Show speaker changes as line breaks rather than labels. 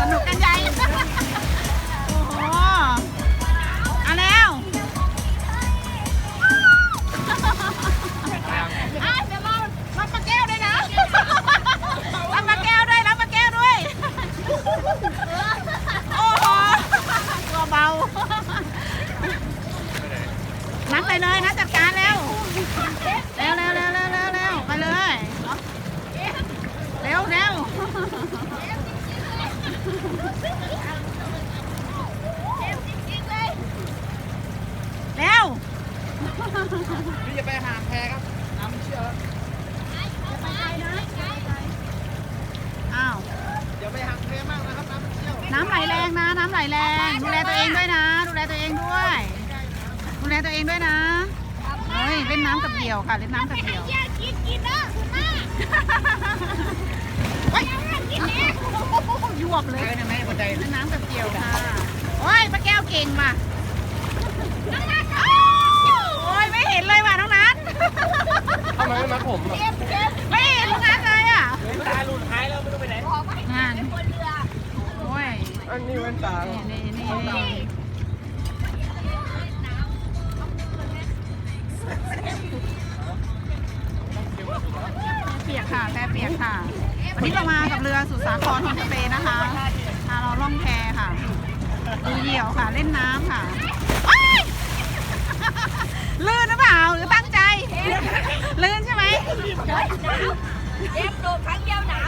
สนุกกันใหญ่ โอ้โหเอาแล้วอะเดี๋ยวเรารับปลาแก้วด้วยนะ รับปลาแก้วด้วย รับปลาแก้วด้วย โอ้โหตัวเบา นัดไปเลยนะจัดการเร็ว เร็วเร็วเร็วเร็วเร็วเร็วไปเลย เร็วเร็วเร็ว
พี่จะไปหางแพครับน้ำมันเชี่ยวแล้ว
อ้าว
เดี๋ยวไปหางแพมากนะครับน้ำมันเชี่ยว
น้ำไหลแรงนะ น้ำไหลแรง ดูแลตัวเองด้วยนะ ดูแลตัวเองด้วย ดูแลตัวเองด้วยนะเฮ้ยเล่นน้ำกับเดี่ยวค่ะเล่นน้ำกับเดี่ยว
กินกินนะคุณแม่
เฮ้ยยวบเลย
ไปได้ไหมบันได
เล่นน้ำกับเดี่ยวค่ะโอ้ยป้าแก้วเก่งว่ะโอ้ยไม่เห็นเลยว่ะน้องนัท
ทำไมไม่มาผมอะ
เก็บเก็บ
ไม่เห็นน้องนัทเลยอะ
ตาหลุดหายแล้วไม่รู้ไปไหน
ออกไป
งาน
บนเรือ
โอ้ ย
อันนี้แว่นตา
นี่นี่นี่เปียกค่ะแพเปียกค่ะ วันนี้เรามากับเรือสุดสาครโฮมสเตย์นะคะพาเราล่องแพค่ะดูเหยี่ยวค่ะ เล่นน้ำค่ะโอ๊ยลื่นหรือเปล่าหรือตั้งใจ ลื่นใช่ไหม
เก็บโดดครั้งเดียวหนาว